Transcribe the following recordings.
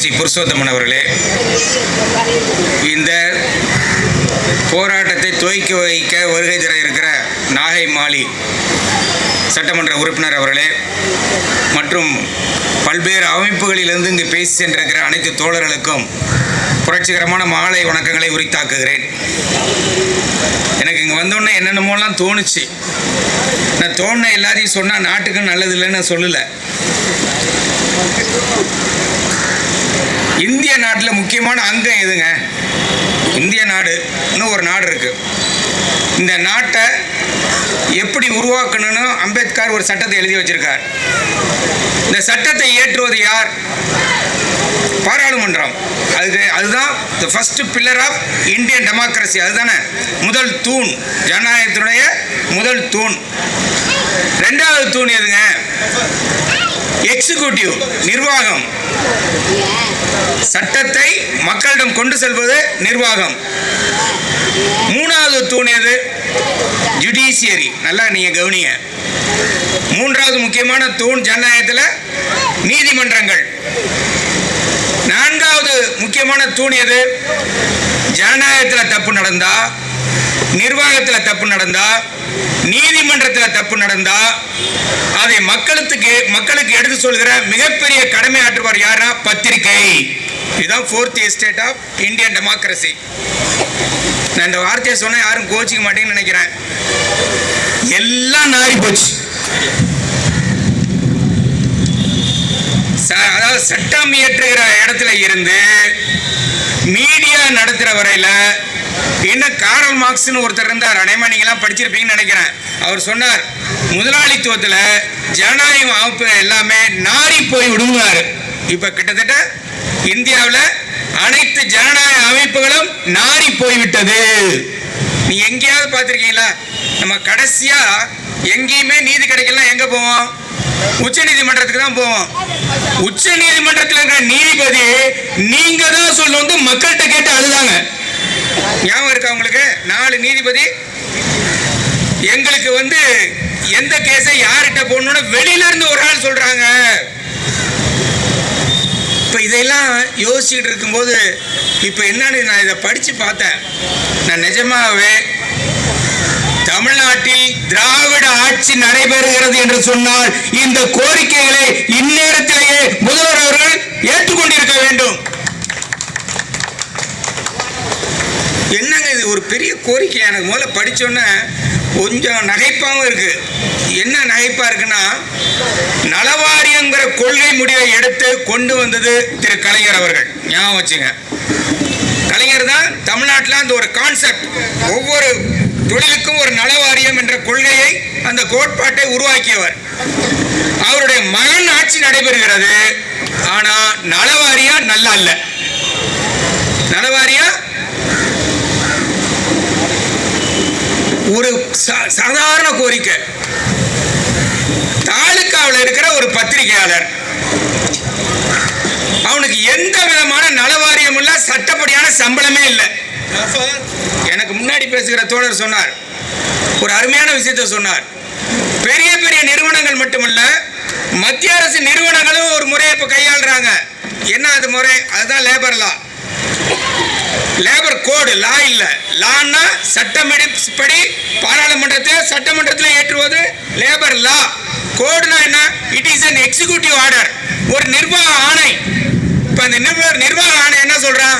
ஸ்ரீ புருஷோத்தமன் அவர்களே இந்த போராட்டத்தை துவக்கி வைக்க வருகை தர இருக்கிற நாகை மாலி சட்டமன்ற உறுப்பினர் அவர்களே மற்றும் பல்வேறு அமைப்புகளிலிருந்து இங்கு பேசி சென்றிருக்கிற அனைத்து தோழர்களுக்கும் புரட்சிகரமான மாலை வணக்கங்களை உரித்தாக்குகிறேன். எனக்கு இங்கே வந்தோடனே என்னென்னமோலாம் தோணுச்சு. நான் தோணுன எல்லாத்தையும் சொன்னால் நாட்டுக்கு நல்லது இல்லைன்னு சொல்லலை. இந்திய நாட்டில் முக்கியமான அங்கம் எதுங்க? இந்திய நாடு. இன்னும் ஒரு நாடு இருக்குது இந்த நாட்டை எப்படி உருவாக்கணும்னு அம்பேத்கர் ஒரு சட்டத்தை எழுதி வச்சிருக்கார். இந்த சட்டத்தை ஏற்றுவது யார்? பாராளுமன்றம். அதுக்கு அதுதான் the first pillar of Indian democracy அதுதானே. முதல் தூண். ஜனநாயகத்தினுடைய முதல் தூண். ரெண்டாவது தூண் எதுங்க? எக்ஸிக்யூட்டிவ் நிர்வாகம். சட்டத்தை மக்களிடம் கொண்டு செல்வது நிர்வாகம். மூணாவது தூணியது ஜுடிஷியரி. நல்லா நீங்க கவனிங்க. மூன்றாவது முக்கியமான தூண் ஜனநாயகத்தில் நீதிமன்றங்கள். நான்காவது முக்கியமான தூண் எது? ஜனநாயகத்தில் தப்பு நடந்தா நிர்வாகத்தில் தப்பு நடந்தா நீதிமன்றத்தில் தப்பு நடந்தா அதை மக்களுக்கு மக்களுக்கு எடுத்து சொல்கிற மிகப்பெரிய கடமை ஆற்றுவார் யாரா பத்திரிகை. இதுதான் fourth estate of Indian democracy நான் இந்த வார்த்தையை சொன்னால் யாரும் கோச்சிக்க மாட்டேன்னு நினைக்கிறேன். எல்லாம் நாரி போச்சு. அதாவது சட்டம் இயற்றுகிற இடத்துல இருந்து மீடியா நடத்துகிற வரையில இன்னும் காரல் மார்க்ஸ்னு ஒருத்தர் இருந்தார். அனைமா நீங்களாம் படிச்சிருப்பீங்கன்னு நினைக்கிறேன். அவர் சொன்னார் முதலாளித்துவத்தில் ஜனநாயக அமைப்பு எல்லாமே நாரி போய் விடுங்காரு இப்போ கிட்டத்தட்ட இந்தியாவில் அனைத்து ஜனநாயக அமைப்புகளும் நாரி போய்விட்டது நீ எங்கேயாவது பார்த்துருக்கீங்களா? நம்ம கடைசியா எங்கேயுமே நீதி கிடைக்கலாம் எங்க போவோம்? உச்ச நீதிமன்றத்துக்கு தான் போவோம். உச்ச நீதிமன்றத்தில் இருக்கிற நீதிபதி நீங்க தான் சொல்லு வந்து மக்கள்கிட்ட கேட்டு அழுதாங்க. ஞாபகம் இருக்கா உங்களுக்கு? நாலு நீதிபதி. எங்களுக்கு வந்து எந்த கேஸை யார்கிட்ட போடணும்னு வெளியில இருந்து ஒரு ஆள் சொல்றாங்க. இப்போ இதெல்லாம் யோசிச்சுட்டு இருக்கும்போது இப்போ என்னன்னு நான் இதை படித்து பார்த்தேன். நான் நிஜமாகவே தமிழ்நாட்டில் திராவிட ஆட்சி நடைபெறுகிறது என்று சொன்னால் இந்த கோரிக்கைகளை இந்நேரத்திலேயே முதல்வர் அவர்கள் ஏற்றுக்கொண்டிருக்க வேண்டும். என்னங்க இது? ஒரு பெரிய கோரிக்கை எனக்கு? முதல்ல படிச்சோன்னே கொஞ்சம் நகைப்பாகவும் இருக்குது என்ன நகைப்பாக இருக்குன்னா நலவாரியங்கிற கொள்கை முடிவை எடுத்து கொண்டு வந்தது திரு கலைஞர் அவர்கள். ஞாபகம் வச்சுங்க. கலைஞர் தான் தமிழ்நாட்டில் அந்த ஒரு கான்செப்ட் ஒவ்வொரு தொழிலுக்கும் ஒரு நலவாரியம் என்ற கொள்கையை அந்த கோட்பாட்டை உருவாக்கியவர். அவருடைய மகன் ஆட்சி நடைபெறுகிறது. ஆனால் நலவாரியா நல்லா இல்லை நலவாரியா ஒரு சா- சாதாரண கோரிக்கை. தாலுக்காவில் இருக்கிற ஒரு பத்திரிகையாளர். அவனுக்கு எந்த விதமான நலவாரியம் இல்ல சட்டப்படியான சம்பளமே இல்லை. எனக்கு முன்னாடி பேசுகிற தோழர் சொன்னார். ஒரு அருமையான விஷயத்தை சொன்னார். பெரிய பெரிய நிறுவனங்கள் மட்டுமல்ல மத்திய அரசு நிறுவனங்களும் ஒரு முறையை இப்போ கையாளுறாங்க. என்ன அது முறை? அதுதான் லேபர் லா லேபர் கோடு லா இல்லை. லான்னா சட்டமடிப்படி பாராளுமன்றத்தில் சட்டமன்றத்தில் ஏற்றுவது லேபர் லா கோடுனா என்ன? It is an executive order ஒரு நிர்வாக ஆணை. இப்போ அந்த நிர்வாக நிர்வாக ஆணை என்ன சொல்கிறான்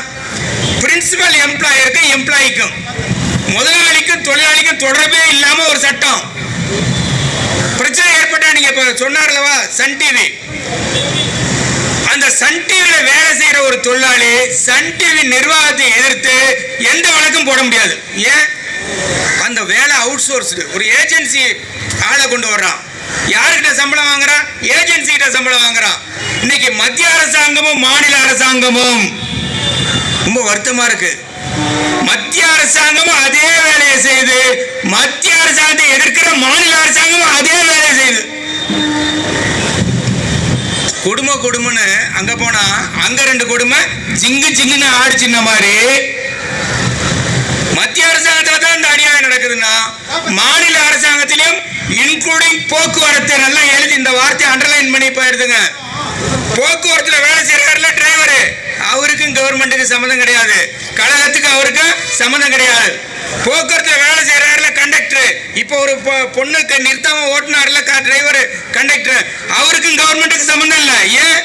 பிரின்சிபல் எம்ப்ளாயருக்கும் எம்ப்ளாயிக்கும் முதலாளிக்கும் தொழிலாளிக்கும் தொடர்பே இல்லாமல் ஒரு சட்டம். பிரச்சனை ஏற்பட்டா நீங்கள் இப்போ சொன்னார்லவா சன் டிவி சன் டிவியில வேலை செய்யற ஒரு தொழிலாளி சன் டிவி நிர்வாகத்தை எதிர்த்து எந்த வழக்கும் போட முடியாது. ஏன்? அந்த வேலை அவுட் சோர்ஸ்டு ஒரு ஏஜென்சி ஆளை கொண்டு வர்றான். யார்கிட்ட சம்பளம் வாங்குறான் ஏஜென்சி கிட்ட சம்பளம் வாங்குறான் இன்னைக்கு மத்திய அரசாங்கமும் மாநில அரசாங்கமும் ரொம்ப வருத்தமா இருக்கு. மத்திய அரசாங்கமும் அதே வேலையை செய்து மத்திய அரசாங்கத்தை எதிர்க்கிற மாநில அரசாங்கமும் அதே வேலையை செய்யுது கொடுமை கொடுமைன்னு அங்க போனா அங்க ரெண்டு கொடுமை ஜிங்கு ஜிங்குன்னு ஆடு சின்ன மாதிரி மத்திய அரசாங்கத்துல தான் இந்த அநியாயம் நடக்குதுன்னா மாநில அரசாங்கத்திலும் இன்க்ளூடிங் போக்குவரத்து நல்லா எழுதி இந்த வார்த்தையை அண்டர்லைன் பண்ணி போயிருதுங்க போக்குவரத்துல வேலை செய்யறாருல டிரைவரு அவருக்கும் கவர்மெண்ட்டுக்கு சம்மந்தம் கிடையாது. கழகத்துக்கு அவருக்கும் சம்மந்தம் கிடையாது. போக்குவரத்துல வேலை செய்யறாருல கண்டக்டர் இப்போ ஒரு பொ- பொண்ணுக்கு நிறுத்தாம ஓட்டுனார்ல டிரைவர் கண்டக்டர் அவருக்கும் கவர்மெண்ட்டுக்கு சம்மந்தம் இல்லை. ஏன்?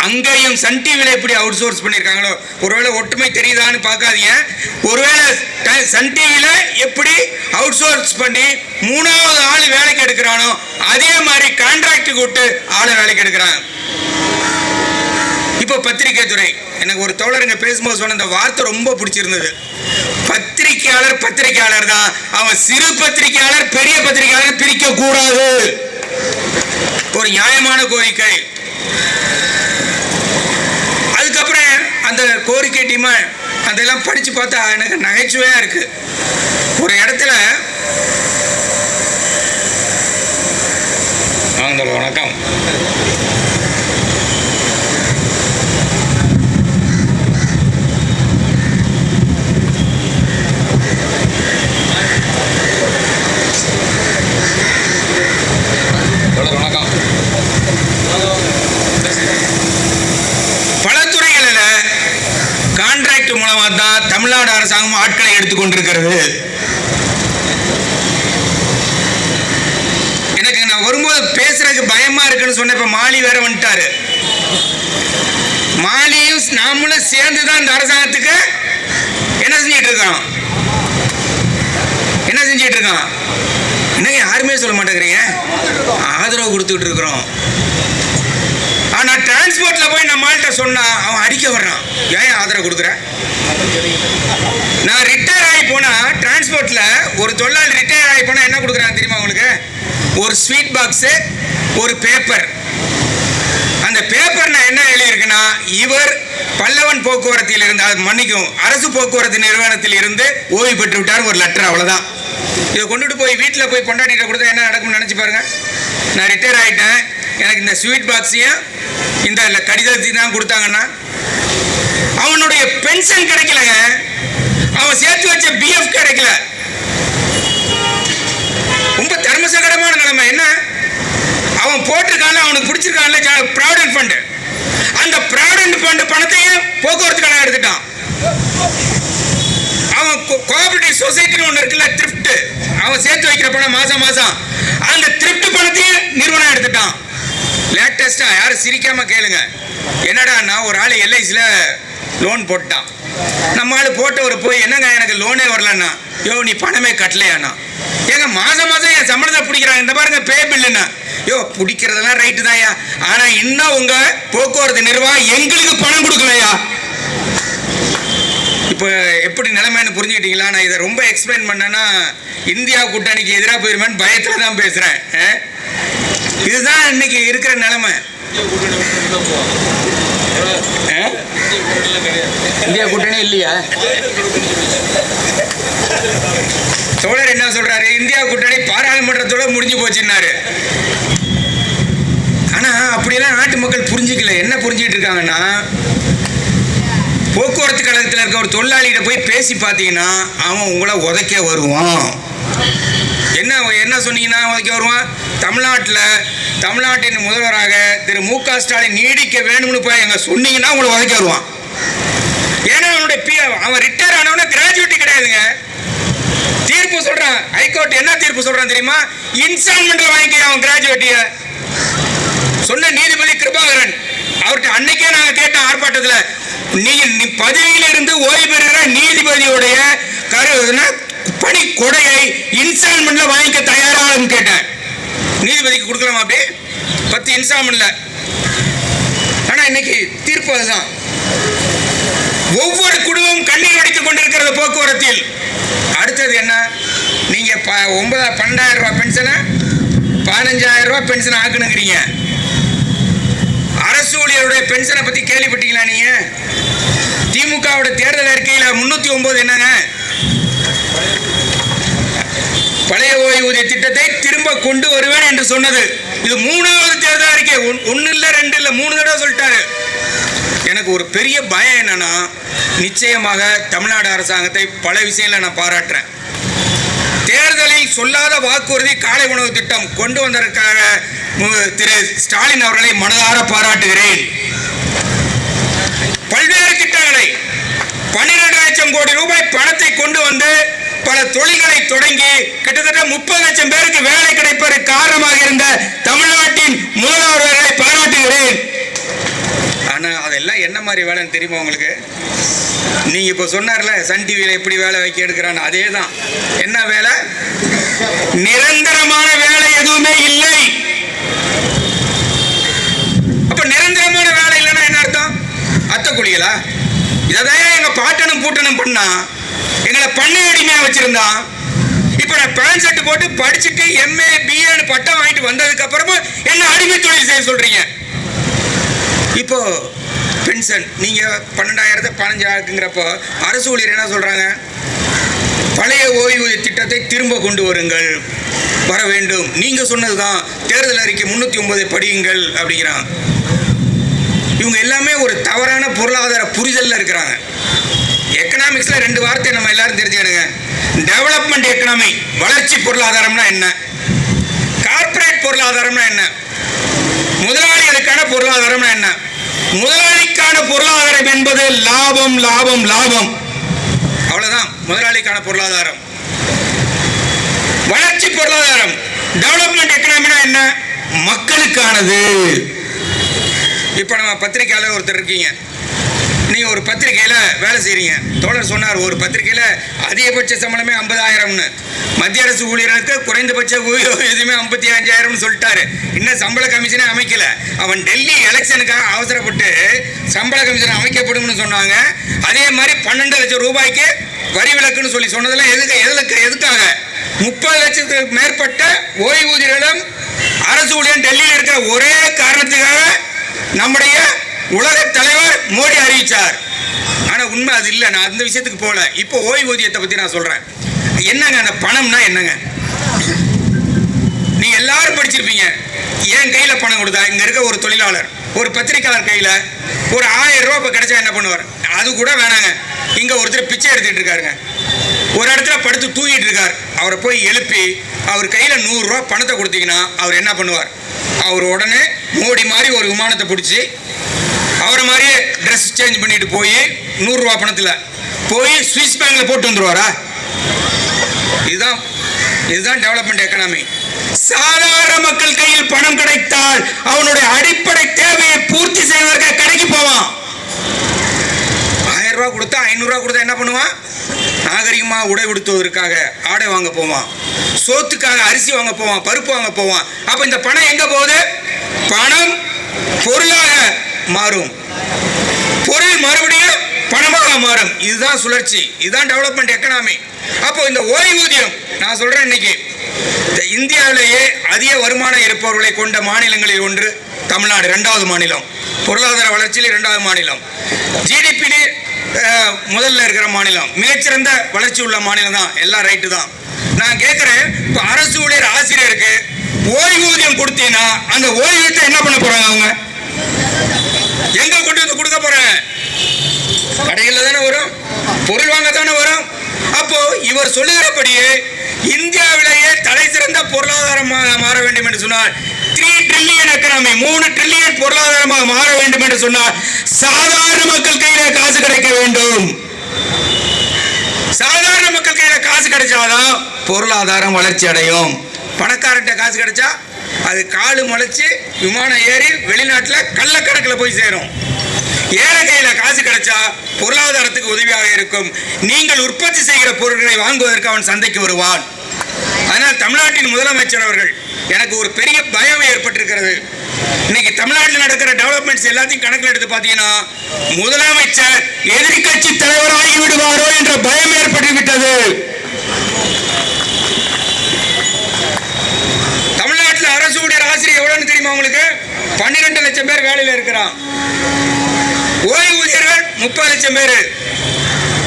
அங்கேயும் சன் டிவியில் எப்படி அவுட் சோர்ஸ் பண்ணியிருக்காங்களோ ஒருவேளை ஒற்றுமை தெரியுதான்னு பார்க்காதீங்க. ஒருவேளை சன் டிவியில் எப்படி அவுட் சோர்ஸ் பண்ணி மூணாவது ஆள் வேலைக்கு எடுக்கிறானோ அதே மாதிரி கான்ட்ராக்டுக்கு விட்டு ஆளை வேலைக்கு எடுக்கிறாங்க. இப்போ பத்திரிகை துறை. எனக்கு ஒரு தோழருங்க பேசும்போது சொன்ன அந்த வார்த்தை ரொம்ப பிடிச்சிருந்தது. பத்திரிகையாளர் பத்திரிகையாளர் தான். அவன் சிறு பத்திரிகையாளர் பெரிய பத்திரிகையாளர் பிரிக்க கூடாது. ஒரு நியாயமான கோரிக்கை. அதுக்கப்புறம் அந்த கோரிக்கை டீமை அதெல்லாம் படித்து பார்த்தா எனக்கு நகைச்சுவையாக இருக்குது ஒரு இடத்துல வணக்கம். எடுத்துக் கொண்டிருக்கிறது எனக்கு நான் வரும்போது பேசுறதுக்கு பயமா இருக்குன்னு சொன்ன இப்ப மாலி வேற வந்துட்டாரு. மாலியும் நாமளும் சேர்ந்து தான் இந்த அரசாங்கத்துக்கு என்ன செஞ்சிட்டு இருக்கோம் என்ன செஞ்சிட்டு இருக்கோம் என்னங்க யாருமே சொல்ல மாட்டேங்கிறீங்க? ஆதரவு கொடுத்துட்டு இருக்கிறோம். ஆனா டிரான்ஸ்போர்ட்ல போய் நம்மள்கிட்ட சொன்னா அவன் அடிக்க வர்றான். ஏன் ஆதரவு கொடுக்குற? நான் ரிட்டையர் ஆகி போனா டிரான்ஸ்போர்ட்ல ஒரு தொழிலாளி ரிட்டையர் ஆகி போனா என்ன கொடுக்குறாங்க தெரியுமா உங்களுக்கு? ஒரு ஸ்வீட் பாக்ஸு ஒரு பேப்பர் அந்த பேப்பர்ல என்ன எழுதியிருக்குன்னா இவர் பல்லவன் போக்குவரத்தில் இருந்து அது மன்னிக்கும் அரசு போக்குவரத்து நிறுவனத்தில் இருந்து ஓய்வு பெற்று விட்டார் ஒரு லெட்டர் அவ்வளோதான் இதை கொண்டுட்டு போய் வீட்டில் போய் கொண்டாடிட்டு கொடுத்தா என்ன நடக்கும்னு நினச்சி பாருங்க. நான் ரிட்டையர் ஆகிட்டேன் எனக்கு இந்த ஸ்வீட் பாக்ஸையும் இந்த கடிதத்துக்கு தான் கொடுத்தாங்கன்னா அவனுடைய பென்ஷன் கிடைக்கலங்க. அவன் சேர்த்து வச்ச பிஎஃப் கிடைக்கல. ரொம்ப தர்மசங்கடமான நிலைமை. என்ன? அவன் போட்டிருக்கான்ல அவனுக்கு பிடிச்சிருக்கான்ல ப்ராவிடன்ட் ஃபண்டு அந்த ப்ராவிடன்ட் ஃபண்டு பணத்தையும் போக்குவரத்து கழகம் எடுத்துட்டான். அவன் கோஆபரேட்டிவ் சொசைட்டின்னு ஒன்று இருக்குல்ல த்ரிஃப்ட் அவன் சேர்த்து வைக்கிற பணம் மாசம் மாசம். அந்த த்ரிஃப்ட் பணத்தையும் நிறுவனம் எடுத்துட்டான். லேட்டஸ்டா யாரும் சிரிக்காம கேளுங்க. என்னடான்னா ஒரு ஆள் எல்ஐசியில் லோன் போட்டான். நம்ம ஆள் போட்டவர் போய் என்னங்க எனக்கு லோனே வரலன்னா? யோ நீ பணமே கட்டலையாண்ணா? ஏங்க மாதம் மாதம் என் சம்பளத்தை பிடிக்கிறாங்க. இந்த பாருங்க பே பில்லுன்னா யோ பிடிக்கிறதெல்லாம் ரைட்டு தான்யா. ஆனால் இன்னும் உங்கள் போக்குவரத்து நிர்வாகம் எங்களுக்கு பணம் கொடுக்கலையா? இப்போ எப்படி நிலைமைன்னு புரிஞ்சுக்கிட்டீங்களா? நான் இதை ரொம்ப எக்ஸ்பிளைன் பண்ணேன்னா இந்தியா கூட்டணிக்கு எதிராக போயிருமேன்னு பயத்தில் தான் பேசுகிறேன் இதுதான் இன்னைக்கு இருக்கிற நிலைமை? இந்தியா கூட்டணி இல்லையா? தோழர் என்ன சொல்றாரு? இந்தியா கூட்டணி பாராளுமன்றத்தோட முடிஞ்சு போச்சுன்னாரு. ஆனா அப்படியெல்லாம் நாட்டு மக்கள் புரிஞ்சுக்கல. என்ன புரிஞ்சுக்கிட்டு இருக்காங்கன்னா போக்குவரத்து கழகத்தில் இருக்க ஒரு தொழிலாளிகிட்ட போய் பேசி பார்த்தீங்கன்னா அவன் உங்களை உதைக்க வருவான். என்ன என்ன சொன்னீங்கன்னா உதைக்க வருவான்? தமிழ்நாட்டில் தமிழ்நாட்டின் முதல்வராக திரு மு க ஸ்டாலின் நீடிக்க வேணும்னு போய் எங்க சொன்னீங்கன்னா உங்களை உதைக்க வருவான். ஏன்னா அவனுடைய பி அவன் ரிட்டையர் ஆனவன கிராஜுவேட்டி கிடையாதுங்க. தீர்ப்பு சொல்றான். ஹைகோர்ட் என்ன தீர்ப்பு சொல்றான் தெரியுமா? இன்ஸ்டால்மெண்ட்ல வாங்கிக்க அவன் கிராஜுவேட்டிய சொன்ன நீதிபதி கிருபாகரன் அவர்கிட்ட அன்னைக்கே நாங்க கேட்டோம் ஆர்ப்பாட்டத்தில் நீ பதவியில் இருந்து ஓய்வு பெறுகிற நீதிபதியுடைய கரு பணி கொடையை இன்ஸ்டால்மெண்ட்ல வாங்கிக்க தயாரான்னு கேட்டேன். நீதிபதிக்கு கொடுக்கலாமா அப்படி பத்து இன்ஸ்டால்மெண்ட்ல ஆனா இன்னைக்கு தீர்ப்பு அதுதான். ஒவ்வொரு குடும்பமும் கண்ணீர் வடித்துக் கொண்டிருக்கிறது போக்குவரத்தில். அடுத்தது என்ன? நீங்க ப- ஒன்பதா பன்னெண்டாயிரம் ரூபாய் பென்ஷனை பதினஞ்சாயிரம் ரூபாய் பென்ஷன் ஆக்கணுங்கிறீங்க அரசு ஊழியருடைய பென்ஷனை பத்தி கேள்விப்பட்டீங்களா நீங்க? திமுகவோட தேர்தல் அறிக்கையில் முன்னூத்தி ஒன்பது என்னங்க? பழைய ஓய்வூதிய திட்டத்தை திரும்ப கொண்டு வருவேன் என்று சொன்னது. இது மூணாவது தேர்தல் அறிக்கை ஒன்- இல்ல ரெண்டு இல்ல மூணு தடவை சொல்லிட்டாரு. எனக்கு ஒரு பெரிய பயம் என்னன்னா நிச்சயமாக தமிழ்நாடு அரசாங்கத்தை பல விஷயங்களை நான் பாராட்டுறேன். தேர்தலில் சொல்லாத வாக்குறுதி காலை உணவு திட்டம் கொண்டு வந்ததற்காக திரு ஸ்டாலின் அவர்களை மனதார பாராட்டுகிறேன். பல்வேறு திட்டங்களை பன்னிரண்டு லட்சம் கோடி ரூபாய் பணத்தை கொண்டு வந்து பல தொழில்களை தொடங்கி கிட்டத்தட்ட முப்பது லட்சம் பேருக்கு வேலை கிடைப்பதற்கு காரணமாக இருந்த தமிழ்நாட்டின் முதல்வர்களை பாராட்டுகிறேன். ஆனா அதெல்லாம் என்ன மாதிரி வேலைன்னு தெரியுமா உங்களுக்கு? நீங்க இப்போ சொன்னார்ல சன் டிவியில எப்படி வேலை வைக்க எடுக்கிறான்னு அதே தான் என்ன வேலை? நிரந்தரமான வேலை எதுவுமே இல்லை. அப்ப நிரந்தரமான வேலை இல்லைன்னா என்ன அர்த்தம்? அத்தை குளிகளா இதான் எங்க பாட்டனும் பூட்டனும் பண்ணா எங்களை பண்ணை அடிமையா வச்சிருந்தான் இப்ப நான் பேண்ட் ஷர்ட் போட்டு படிச்சுட்டு எம்ஏ பிஏன்னு பட்டம் வாங்கிட்டு வந்ததுக்கு அப்புறமா என்ன அடிமை தொழில் செய்ய சொல்றீங்க? இப்போ பென்ஷன் நீங்க பன்னெண்டாயிரத்தை பதினஞ்சாயிரத்துங்கிறப்போ அரசு ஊழியர் என்ன சொல்றாங்க? பழைய ஓய்வூதிய திட்டத்தை திரும்ப கொண்டு வருங்கள். வர வேண்டும். நீங்க சொன்னதுதான். தேர்தல் அறிக்கை முன்னூத்தி ஒன்பதை படியுங்கள் அப்படிங்கிறான் இவங்க எல்லாமே ஒரு தவறான பொருளாதார புரிதல்ல இருக்கிறாங்க. எக்கனாமிக்ஸ்ல ரெண்டு வார்த்தை நம்ம எல்லாரும் தெரிஞ்சுக்கணுங்க. டெவலப்மெண்ட் எக்கனாமி வளர்ச்சி பொருளாதாரம்னா என்ன? கார்ப்பரேட் பொருளாதாரம்னா என்ன? முதலாளிகளுக்கான பொருளாதாரம்னா என்ன? முதலாளிக்கான பொருளாதாரம் என்பது லாபம் லாபம் லாபம். அவ்வளவுதான் முதலாளிக்கான பொருளாதாரம். வளர்ச்சி பொருளாதாரம் டெவலப்மெண்ட் எக்கனாமினா என்ன? மக்களுக்கானது. இப்போ நம்ம பத்திரிகையாளர் ஒருத்தர் இருக்கீங்க. நீங்கள் ஒரு பத்திரிக்கையில் வேலை செய்கிறீங்க தோழர் சொன்னார் ஒரு பத்திரிக்கையில் அதிகபட்ச சம்பளமே ஐம்பதாயிரம்னு. மத்திய அரசு ஊழியர்களுக்கு குறைந்தபட்ச இதுவுமே ஐம்பத்தி அஞ்சாயிரம்னு சொல்லிட்டாரு. இன்னும் சம்பள கமிஷனே அமைக்கல. அவன் டெல்லி எலெக்ஷனுக்காக அவசரப்பட்டு சம்பள கமிஷன் அமைக்கப்படும்னு சொன்னாங்க. அதே மாதிரி பன்னெண்டு லட்சம் ரூபாய்க்கு வரி விலக்குன்னு சொல்லி சொன்னதெல்லாம் எதுக்கு எதுக்கு எதுக்காக? முப்பது லட்சத்துக்கு மேற்பட்ட ஓய்வூதியர்களும் அரசு ஊழியர் டெல்லியில் இருக்கிற ஒரே காரணத்துக்காக நம்முடைய உலக தலைவர் மோடி அறிவிச்சார். ஆனால் உண்மை அது இல்லை. நான் அந்த விஷயத்துக்கு போகல. இப்போ ஓய்வூதியத்தை பற்றி நான் சொல்கிறேன் என்னங்க அந்த பணம்னா என்னங்க? நீ எல்லாரும் படிச்சிருப்பீங்க. என் கையில் பணம் கொடுத்தா? இங்கே இருக்க ஒரு தொழிலாளர் ஒரு பத்திரிக்கையாளர் கையில் ஒரு ஆயிரம் ரூபா இப்போ கிடைச்சா என்ன பண்ணுவார்? அது கூட வேணாங்க. இங்கே ஒருத்தர் பிச்சை எடுத்துகிட்டு இருக்காருங்க. ஒரு இடத்துல படுத்து தூங்கிட்டு இருக்கார். அவரை போய் எழுப்பி அவர் கையில் நூறுரூவா பணத்தை கொடுத்தீங்கன்னா அவர் என்ன பண்ணுவார்? அவர் உடனே மோடி மாதிரி ஒரு விமானத்தை பிடிச்சி அவரை மாதிரியே ட்ரெஸ் சேஞ்ச் பண்ணிட்டு போய் நூறுரூவா பணத்தில் போய் சுவிஸ் பேங்கில் போட்டு வந்துருவாரா? இதுதான் இதுதான் டெவலப்மெண்ட் எக்கனாமி சாதாரண மக்கள் கையில் பணம் கிடைத்தால் அவனுடைய அடிப்படை தேவையை பூர்த்தி செய்வதற்கு கடைக்கு போவான். ஆயிரம் ரூபா கொடுத்தா ஐநூறுரூவா கொடுத்தா என்ன பண்ணுவான்? நாகரிகமாக உடை உடுத்துவதற்காக ஆடை வாங்க போவான். சோத்துக்காக அரிசி வாங்க போவான் பருப்பு வாங்க போவான். அப்போ இந்த பணம் எங்கே போகுது? பணம் பொருளாக மாறும். பொருள் மறுபடியும் பணமாக மாறும். இதுதான் சுழற்சி. இதுதான் டெவலப்மெண்ட் எக்கனாமி அப்போ இந்த ஓய்வூதியம் நான் சொல்றேன் இன்னைக்கு இந்த இந்தியாவிலேயே அதிக வருமானம் இருப்பவர்களை கொண்ட மாநிலங்களில் ஒன்று தமிழ்நாடு ரெண்டாவது மாநிலம். பொருளாதார வளர்ச்சியில் இரண்டாவது மாநிலம். ஜிடிபிடி முதல்ல இருக்கிற மாநிலம். மிகச்சிறந்த வளர்ச்சி உள்ள மாநிலம் தான். எல்லாம் ரைட்டு தான். நான் கேட்குறேன் இப்போ அரசு ஊழியர் ஆசிரியருக்கு ஓய்வூதியம் கொடுத்தீங்கன்னா அந்த ஓய்வூதியத்தை என்ன பண்ண போகிறாங்க அவங்க? எங்க கொண்டு வந்து கொடுக்க போறாங்க கடைகளில் தானே வரும். பொருள் வாங்க தானே வரும். அப்போ இவர் சொல்லுகிறபடியே இந்தியாவிலேயே தலை சிறந்த பொருளாதாரமாக மாற வேண்டும் என்று சொன்னார். த்ரீ ட்ரில்லியன் எக்கனாமி மூணு ட்ரில்லியன் பொருளாதாரமாக மாற வேண்டும் என்று சொன்னார். சாதாரண மக்கள் கையில காசு கிடைக்க வேண்டும். சாதாரண மக்கள் கையில காசு கிடைச்சாதான் பொருளாதாரம் வளர்ச்சி அடையும். பணக்காரன்ட்ட காசு கிடைச்சா அது காலு முளைச்சி விமானம் ஏறி வெளிநாட்டில் கள்ளக்கணக்கில் போய் சேரும். ஏழை கையில் காசு கிடைச்சா பொருளாதாரத்துக்கு உதவியாக இருக்கும். நீங்கள் உற்பத்தி செய்கிற பொருட்களை வாங்குவதற்கு அவன் சந்தைக்கு வருவான். அதனால் தமிழ்நாட்டின் முதலமைச்சர் அவர்கள் எனக்கு ஒரு பெரிய பயம் ஏற்பட்டிருக்கிறது. இன்னைக்கு தமிழ்நாட்டில் நடக்கிற டெவலப்மெண்ட்ஸ் எல்லாத்தையும் கணக்கில் எடுத்து பார்த்தீங்கன்னா முதலமைச்சர் எதிர்கட்சி தலைவர் ஆகி விடுவாரோ என்ற பயம் ஏற்பட்டுவிட்டது விட்டது தமிழ்நாட்டில் அரசு ஊழியர் தெரியுமா உங்களுக்கு? பன்னிரெண்டு லட்சம் பேர் வேலையில் இருக்கிறான். ஓய்வூதியர்கள் முப்பது லட்சம் பேர்.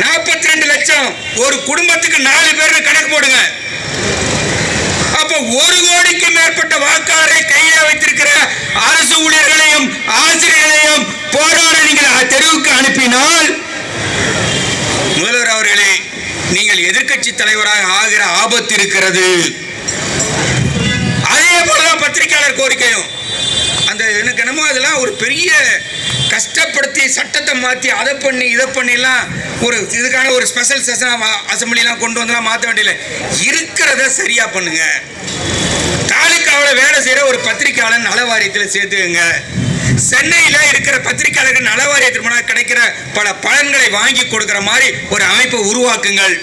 நாற்பத்தி ரெண்டு லட்சம். ஒரு குடும்பத்துக்கு நாலு பேர் கணக்கு போடுங்க. அப்ப ஒரு கோடிக்கு மேற்பட்ட வாக்காளரை கையில வைத்திருக்கிற அரசு ஊழியர்களையும் ஆசிரியர்களையும் போராட நீங்கள் தெருவுக்கு அனுப்பினால் முதல்வர் அவர்களே நீங்கள் எதிர்க்கட்சி தலைவராக ஆகிற ஆபத்து இருக்கிறது. ஒரு பெரிய கஷ்டப்படுத்தி சட்டத்தை மாற்றி அதை பண்ணி இதை பண்ணிலாம் ஒரு இதுக்கான ஒரு ஸ்பெஷல் செஷன் அசம்பிளிலாம் கொண்டு வந்துலாம் மாற்ற வேண்டியதில்லை. இருக்கிறத சரியா பண்ணுங்க. தாலுக்காவில் வேலை செய்கிற ஒரு பத்திரிக்கையாளர் நல வாரியத்தில் சென்னையில் இருக்கிற பத்திரிக்கையாளர்கள் நல வாரியத்தின் மூலம் கிடைக்கிற பல பலன்களை வாங்கி கொடுக்குற மாதிரி ஒரு அமைப்பை உருவாக்குங்கள்.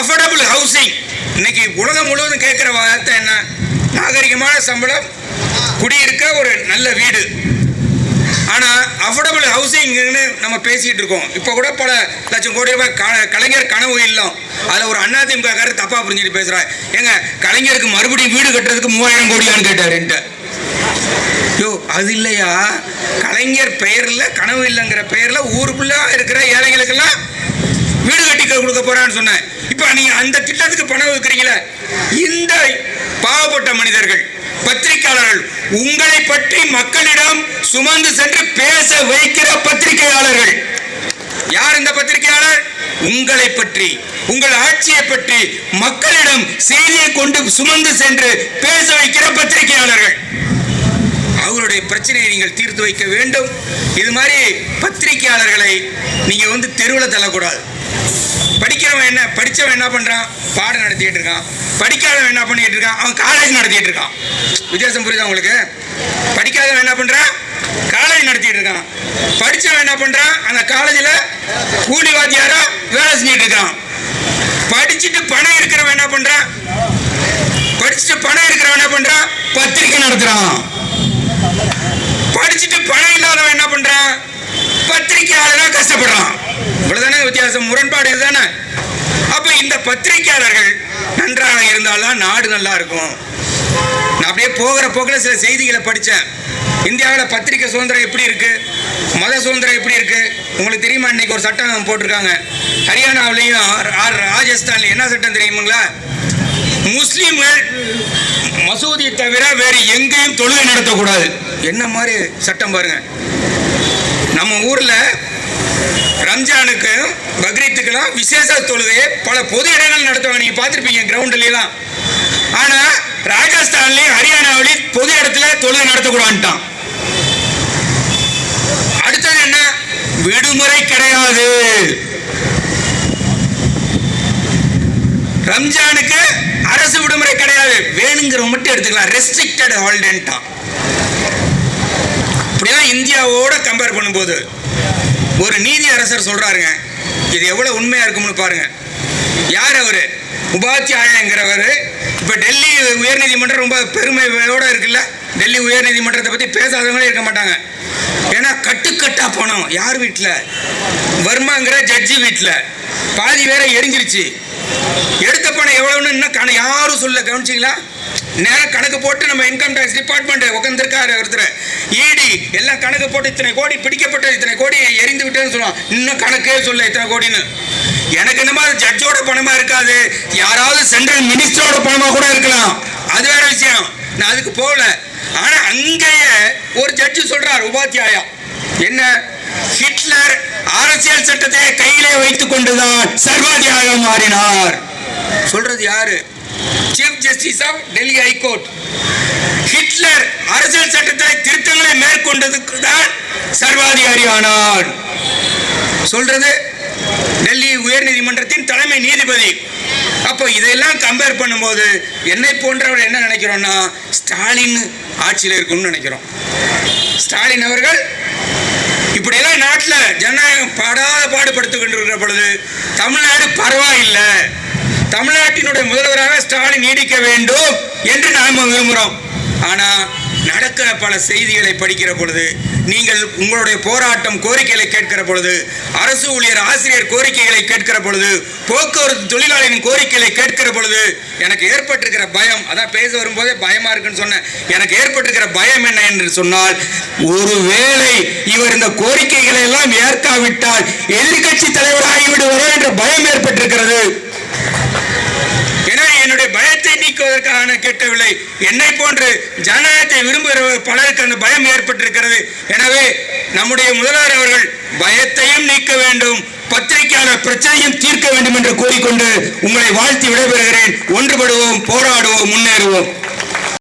அஃபோர்டபுள் ஹவுசிங் இன்னைக்கு உலகம் முழுவதும் கேட்குற வார்த்தை என்ன? நாகரிகமான சம்பளம் குடியிருக்க ஒரு நல்ல வீடு. ஆனால் அஃபோர்டபுள் ஹவுசிங்னு நம்ம பேசிகிட்டு இருக்கோம். இப்போ கூட பல லட்சம் கோடி ரூபாய் க- கலைஞர் கனவு இல்லம். அதில் ஒரு அதிமுக தப்பாக புரிஞ்சுட்டு பேசுகிறார் ஏங்க கலைஞருக்கு மறுபடியும் வீடு கட்டுறதுக்கு மூவாயிரம் கோடியான்னு கேட்டார் யோ அது இல்லையா? கலைஞர் பெயரில் கனவு இல்லைங்கிற பெயரில் ஊருக்குள்ளே இருக்கிற ஏழைகளுக்கெல்லாம் வீடு கட்டி கொடுக்க போகிறான்னு சொன்னேன். இப்போ நீங்கள் அந்த திட்டத்துக்கு பணம் வைக்கிறீங்களே இந்த பாவப்பட்ட மனிதர்கள். பத்திரிகையாளர்கள் உங்களை பற்றி மக்களிடம் சுமந்து சென்று பேச வைக்கிற பத்திரிகையாளர்கள். யார் இந்த பத்திரிகையாளர்? உங்களை பற்றி உங்கள் ஆட்சியை பற்றி மக்களிடம் செய்தியை கொண்டு சுமந்து சென்று பேச வைக்கிற பத்திரிகையாளர்கள். அவருடைய பிரச்சனையை நீங்கள் தீர்த்து வைக்க வேண்டும். இது மாதிரி பத்திரிகையாளர்களை நீங்க வந்து தெருவில் தள்ளக்கூடாது. படிக்கிறவன் என்ன படிச்சவன் என்ன பண்றான்? பாடம் நடத்திட்டு இருக்கான். படிக்காதவன் என்ன பண்ணிட்டு இருக்கான்? அவன் காலேஜ் நடத்திட்டு இருக்கான். வித்தியாசம் புரியுதா உங்களுக்கு? படிக்காதவன் என்ன பண்றான்? காலேஜ் நடத்திட்டு இருக்கான். படிச்சவன் என்ன பண்றான்? அந்த காலேஜில் கூலி வாத்தியாரா வேலை செஞ்சுட்டு இருக்கான். படிச்சுட்டு பணம் இருக்கிறவன் என்ன பண்ணுறான் படிச்சுட்டு பணம் இருக்கிறவன் என்ன பண்றான்? பத்திரிக்கை நடத்துறான். படிச்சுட்டு பணம் இல்லாதவன் என்ன பண்றான்? பத்திரிக்கையாளராக கஷ்டப்படுறான். இவ்வளவுதானே வித்தியாசம் முரண்பாடு இதுதானே? அப்ப இந்த பத்திரிக்கையாளர்கள் நன்றாக இருந்தால்தான் நாடு நல்லா இருக்கும். நான் அப்படியே போகிற போக்கில் சில செய்திகளை படித்தேன் இந்தியாவில் பத்திரிக்கை சுதந்திரம் எப்படி இருக்கு? மத சுதந்திரம் எப்படி இருக்கு? உங்களுக்கு தெரியுமா? இன்னைக்கு ஒரு சட்டம் போட்டிருக்காங்க. ஹரியானாவிலையும் ரா- ராஜஸ்தான்லையும் என்ன சட்டம் தெரியுமுங்களா? முஸ்லீம்கள் மசூதி தவிர வேறு எங்கேயும் தொழுகை நடத்தக்கூடாது. என்ன மாதிரி சட்டம் பாருங்க. நம்ம ஊர்ல ரம்ஜானுக்கு பக்ரீத்துக்கெல்லாம் விசேஷ தொழுகையை பல பொது இடங்கள் நடத்துவாங்க. நீங்க பார்த்துருப்பீங்க கிரவுண்ட்லாம் ஆனா ராஜஸ்தான்லயும் ஹரியானாவிலையும் பொது இடத்துல தொழுகை நடத்தக்கூடாதுட்டான் அடுத்தது என்ன? விடுமுறை கிடையாது. ரம்ஜானுக்கு அரசு விடுமுறை கிடையாது. வேணுங்கிறவங்க மட்டும் எடுத்துக்கலாம். ரெஸ்ட்ரிக்டட் ஹாலிடேன்ட்டான் இப்படிதான் இந்தியாவோட கம்பேர் பண்ணும்போது. ஒரு நீதி அரசர் சொல்றாருங்க இது எவ்வளவு உண்மையா இருக்கும்னு பாருங்க. யார் அவரு? உபாத்தியாயங்கிறவர். இப்போ டெல்லி உயர்நீதிமன்றம் ரொம்ப பெருமையோட இருக்குல்ல? டெல்லி உயர்நீதிமன்றத்தை பற்றி பேசாதவங்களே இருக்க மாட்டாங்க. ஏன்னா கட்டுக்கட்டா போனோம். யார் வீட்டில் வர்மாங்கிற ஜட்ஜி வீட்டில் பாதி வேற எரிஞ்சிருச்சு. எடுத்த பணம் எவ்வளவுன்னு இன்னும் யாரும் சொல்ல கவனிச்சிங்களா? நேரம் கணக்கு போட்டு நம்ம இன்கம் டேக்ஸ் டிபார்ட்மெண்ட் உட்காந்துருக்காரு ஒருத்தர். இடி எல்லாம் கணக்கு போட்டு இத்தனை கோடி பிடிக்கப்பட்ட இத்தனை கோடி எரிந்து விட்டேன்னு சொல்லுவான். இன்னும் கணக்கே சொல்ல இத்தனை கோடின்னு. எனக்கு என்னமோ ஜட்ஜோட பணமா இருக்காது. யாராவது சென்ட்ரல் மினிஸ்டரோட பணமா கூட இருக்கலாம். அது வேற விஷயம். நான் அதுக்கு போகல. ஆனா அங்கேயே ஒரு ஜட்ஜு சொல்றார் உபாத்தியாயா. என்ன? ஹிட்லர் அரசியல் சட்டத்தை கையிலே வைத்துக் கொண்டுதான் சர்வாதியாக மாறினார். சொல்றது யாரு? Chief justice of Delhi high court Hitler அரசியல் சட்டத்தில் திருத்தங்களை மேற்கொண்டதுக்கு தான் சர்வாதிகாரி ஆனார் சொல்றது? டெல்லி உயர்நீதிமன்றத்தின் தலைமை நீதிபதி. அப்போ இதையெல்லாம் கம்பேர் பண்ணும்போது என்னை போன்றவர் என்ன நினைக்கிறோம்னா ஸ்டாலின் ஆட்சியில் இருக்கும்னு நினைக்கிறோம். ஸ்டாலின் அவர்கள் இப்படியெல்லாம் நாட்டில் ஜனநாயகம் படாத பாடுபடுத்துகின்ற பொழுது தமிழ்நாடு பரவாயில்லை. தமிழ்நாட்டினுடைய முதல்வராக ஸ்டாலின் நீடிக்க வேண்டும் என்று நாம் விரும்புகிறோம் ஆனால் நடக்கிற பல செய்திகளை படிக்கிற பொழுது நீங்கள் உங்களுடைய போராட்டம் கோரிக்கைகளை கேட்கிற பொழுது அரசு ஊழியர் ஆசிரியர் கோரிக்கைகளை கேட்கிற பொழுது போக்குவரத்து தொழிலாளியின் கோரிக்கைகளை கேட்கிற பொழுது எனக்கு ஏற்பட்டிருக்கிற பயம் அதான் பேச வரும்போதே பயமா இருக்குன்னு சொன்னேன். எனக்கு ஏற்பட்டிருக்கிற பயம் என்ன என்று சொன்னால் ஒருவேளை இவர் இந்த கோரிக்கைகளை எல்லாம் ஏற்காவிட்டால் எதிர்கட்சி தலைவராகி விடுவாரோ என்ற பயம் ஏற்பட்டிருக்கிறது. என்னுடைய பயத்தை நீக்குவதற்காக கேட்கவில்லை. என்னை போன்று ஜனநாயகத்தை விரும்புகிற பலருக்கு அந்த பயம் ஏற்பட்டிருக்கிறது. எனவே நம்முடைய முதல்வர் அவர்கள் பயத்தையும் நீக்க வேண்டும் பத்திரிகையாளர் பிரச்சனையும் தீர்க்க வேண்டும் என்று கூறிக்கொண்டு உங்களை வாழ்த்தி விடைபெறுகிறேன். ஒன்றுபடுவோம் போராடுவோம் முன்னேறுவோம்.